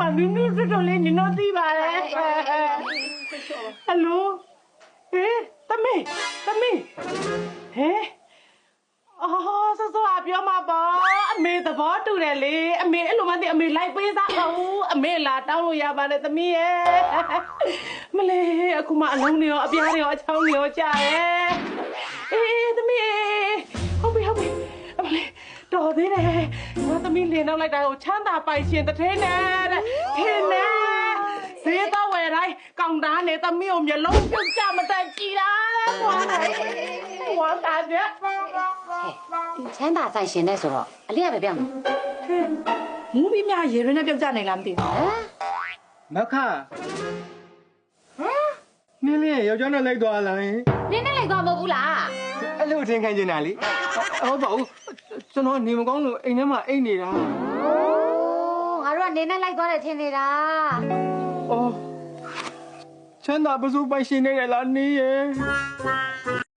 မှာနူးနူးတွတ်တွတ်လေးနင်တို့သိပါတယ်ဟယ်လိုဟေးသမီးသမီးဟေးအော်ဆောဆောအပြောမှာပေါ့အမေသဘောတူတယ်လေအမေအဲ့လိုမှသိအမေလိုက်ပေးစားအောင်အမေလာတောင်းလို့ရပါတယ်သမီးရဲ့မလေးအခုမှအလုံးတွေရောအပြားတွေရောအချောင်းတွေရောကြာရဲ့ တော်သေးတယ်ငါသမီးလင်းတော့လိုက်တာကိုချမ်းသာပိုင်ရှင်တစ်ထင်းနဲ့တဲ့ထင်းနဲ့ဈေးတော့ဝယ်တိုင်းကောင်သားနေသမီးကိုမျက်လုံးပြုတ်ကြမတက်ကြည်တာတဲ့ကွာဝမ်းသာတဲ့ချမ်းသာဆိုင်ရှင်တဲ့ဆိုတော့အလေးကပဲပြောင်းမယ်မူးပြီးများရေရင်းနဲ့ပြုတ်ကြနေလားမသိဘူးဟမ်မခနင်းလေးယောက်ျားနဲ့လိုက်သွားလာရင်နင်းနဲ့လိုက်သွားမဟုတ်ဘူးလားအဲ့လိုထင်ခံကျင်တာလေဟုတ်ပါဘူး ကျွန်တော်နေမကောင်းလို့အိမ်ထဲမှာအိတ်နေတာအိုးငါတို့ကနေနဲ့လိုက်သွားတယ်ထင်နေတာအော်ချမ်းသာပစုပိုင်ရှင်နေရလားနေရဲ့